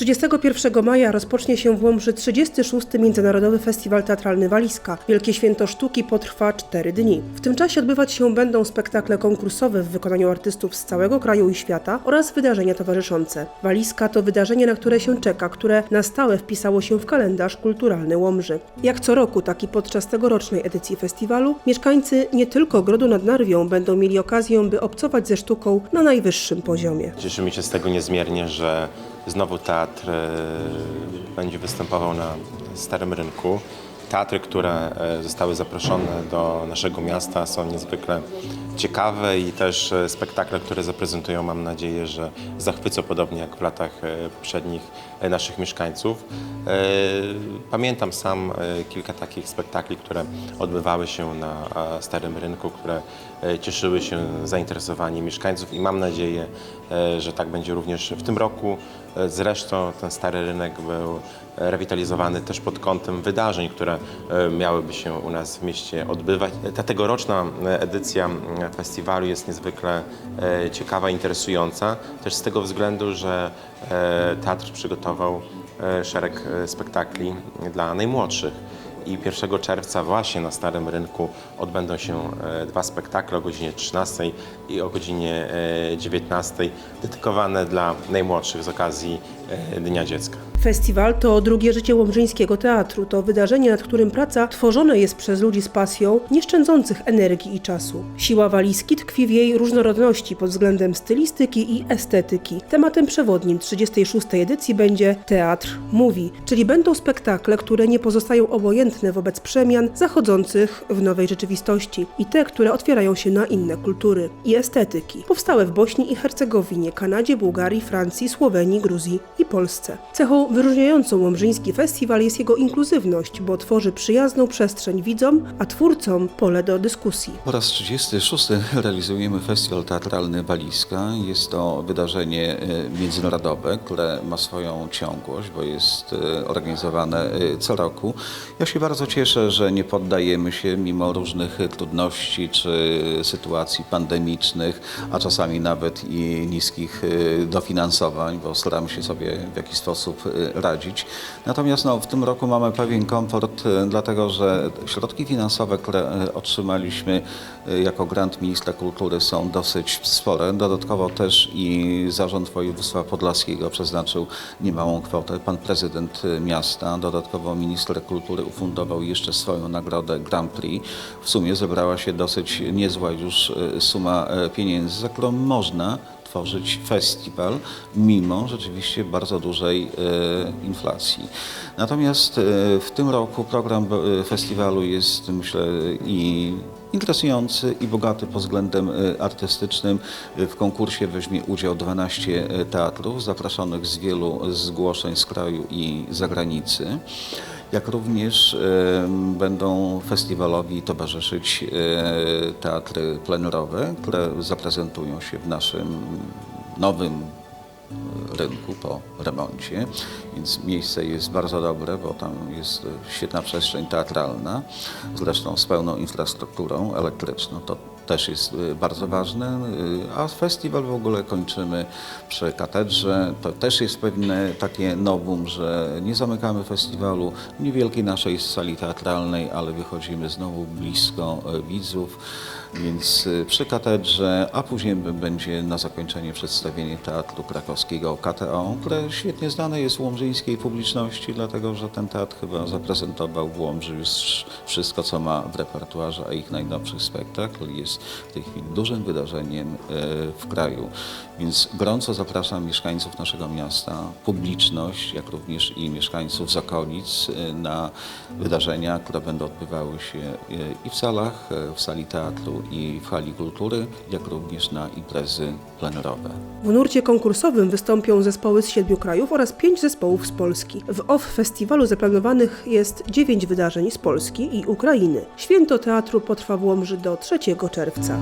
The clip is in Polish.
31 maja rozpocznie się w Łomży 36. Międzynarodowy Festiwal Teatralny Walizka. Wielkie Święto Sztuki potrwa 4 dni. W tym czasie odbywać się będą spektakle konkursowe w wykonaniu artystów z całego kraju i świata oraz wydarzenia towarzyszące. Walizka to wydarzenie, na które się czeka, które na stałe wpisało się w kalendarz kulturalny Łomży. Jak co roku, tak i podczas tegorocznej edycji festiwalu, mieszkańcy nie tylko Grodu nad Narwią będą mieli okazję, by obcować ze sztuką na najwyższym poziomie. Cieszymy się z tego niezmiernie, że znowu teatr e, będzie występował na Starym Rynku. Teatry, które e, zostały zaproszone do naszego miasta są niezwykle ciekawe i też e, spektakle, które zaprezentują, mam nadzieję, że zachwycą podobnie jak w latach e, poprzednich e, naszych mieszkańców. Pamiętam sam kilka takich spektakli, które odbywały się na Starym Rynku, które cieszyły się zainteresowaniem mieszkańców i mam nadzieję, że tak będzie również w tym roku. Zresztą ten Stary Rynek był rewitalizowany też pod kątem wydarzeń, które miałyby się u nas w mieście odbywać. Ta tegoroczna edycja festiwalu jest niezwykle e, ciekawa, interesująca, też z tego względu, że e, teatr przygotował e, szereg spektakli dla najmłodszych. I 1 czerwca właśnie na Starym Rynku odbędą się dwa spektakle o godzinie 13 i o godzinie e, 19 dedykowane dla najmłodszych z okazji Dnia Dziecka. Festiwal to drugie życie łomżyńskiego teatru. To wydarzenie, nad którym praca tworzone jest przez ludzi z pasją, nie szczędzących energii i czasu. Siła walizki tkwi w jej różnorodności pod względem stylistyki i estetyki. Tematem przewodnim 36. edycji będzie Teatr Mówi, czyli będą spektakle, które nie pozostają obojętne wobec przemian zachodzących w nowej rzeczywistości i te, które otwierają się na inne kultury i estetyki. Powstałe w Bośni i Hercegowinie, Kanadzie, Bułgarii, Francji, Słowenii, Gruzji i Polsce. Cechą wyróżniającą Łomżyński Festiwal jest jego inkluzywność, bo tworzy przyjazną przestrzeń widzom, a twórcom pole do dyskusji. Po raz 36 realizujemy Festiwal Teatralny Walizka. Jest to wydarzenie e, międzynarodowe, które ma swoją ciągłość, bo jest e, organizowane e, co roku. Ja się bardzo cieszę, że nie poddajemy się mimo różnych trudności czy sytuacji pandemicznych, a czasami nawet i niskich dofinansowań, bo staramy się sobie w jakiś sposób radzić. Natomiast no, w tym roku mamy pewien komfort, e, dlatego że środki finansowe, które e, otrzymaliśmy jako grant Ministra Kultury są dosyć spore. Dodatkowo też i Zarząd Województwa Podlaskiego przeznaczył niemałą kwotę. Pan prezydent miasta, dodatkowo minister kultury ufundował jeszcze swoją nagrodę Grand Prix. W sumie zebrała się dosyć niezła już suma pieniędzy, za którą można tworzyć festiwal, mimo rzeczywiście bardzo dużej e, inflacji. Natomiast e, w tym roku program e, festiwalu jest, myślę, i interesujący i bogaty pod względem artystycznym. W konkursie weźmie udział 12 teatrów zapraszonych z wielu zgłoszeń z kraju i zagranicy. Jak również będą festiwalowi towarzyszyć e, teatry plenerowe, które zaprezentują się w naszym nowym rynku po remoncie, więc miejsce jest bardzo dobre, bo tam jest świetna przestrzeń teatralna, zresztą z pełną infrastrukturą elektryczną. To też jest y, bardzo ważne, y, a festiwal w ogóle kończymy przy katedrze. To też jest pewne takie nowum, że nie zamykamy festiwalu niewielkiej naszej sali teatralnej, ale wychodzimy znowu blisko y, widzów. Więc przy katedrze, a później będzie na zakończenie przedstawienie Teatru Krakowskiego KTO, które świetnie znane jest łomżyńskiej publiczności, dlatego że ten teatr chyba zaprezentował w Łomży już wszystko, co ma w repertuarze, a ich najnowszy spektakl jest w tej chwili dużym wydarzeniem y, w kraju. Więc gorąco zapraszam mieszkańców naszego miasta, publiczność, jak również i mieszkańców z okolic y, na wydarzenia, które będą odbywały się y, i w salach, w sali teatru i w hali kultury, jak również na imprezy plenerowe. W nurcie konkursowym wystąpią zespoły z siedmiu krajów oraz pięć zespołów z Polski. W OFF festiwalu zaplanowanych jest dziewięć wydarzeń z Polski i Ukrainy. Święto teatru potrwa w Łomży do 3 czerwca.